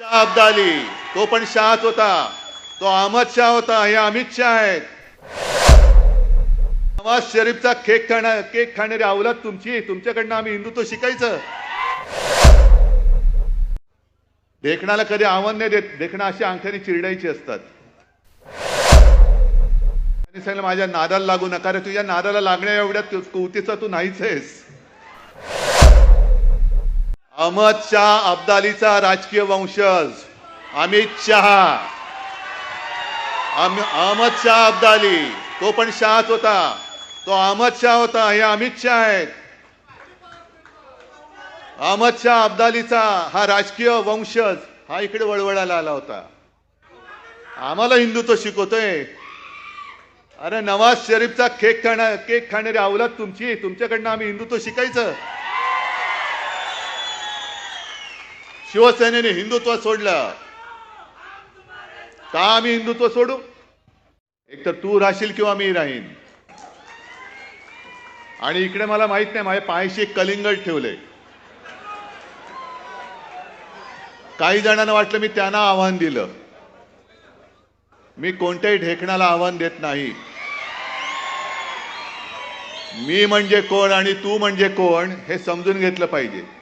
शाह अब्दाली तो पण शहाच होता. तो अहमद शाह होता हे अमित शाह आहेत. नवाज शरीफचा केक खाणार केक खाणारी अवलाद तुमची तुमच्याकडनं आम्ही हिंदुत्व शिकायचं. देखणाला कधी आव्हान नाही देत. देखणं अशी अंगठ्याने चिरडायची असतात. सांगितलं माझ्या नादाला लागू नका रे. तुझ्या नादाला लागण्या एवढ्या कुवतीचा तू नाहीच आहेस. अहमद शाह अब्दालीचा राजकीय वंशज अमित शहा. अहमद शाह अब्दाली तो पण शहाच होता. तो अहमद शाह होता हे अमित शाह आहेत. अहमद शाह अब्दालीचा हा राजकीय वंशज हा इकडे वळवळायला आला होता. आम्हाला हिंदुत्व शिकवतोय. अरे नवाज शरीफचा केक खाणार केक खाणारी अवलाद तुमची तुमच्याकडनं आम्ही हिंदुत्व शिकायचं. शिवसेनेने हिंदुत्व सोडलं. का आम्ही हिंदुत्व सोडू? एक तर तू राहशील किंवा मी राहीन. आणि इकडे मला माहीत नाही माझ्या पायशी एक कलिंगड ठेवले. काही जणांना वाटलं मी त्यांना आव्हान दिलं. मी कोणत्याही ढेकणाला आव्हान देत नाही. मी म्हणजे कोण आणि तू म्हणजे कोण हे समजून घेतलं पाहिजे.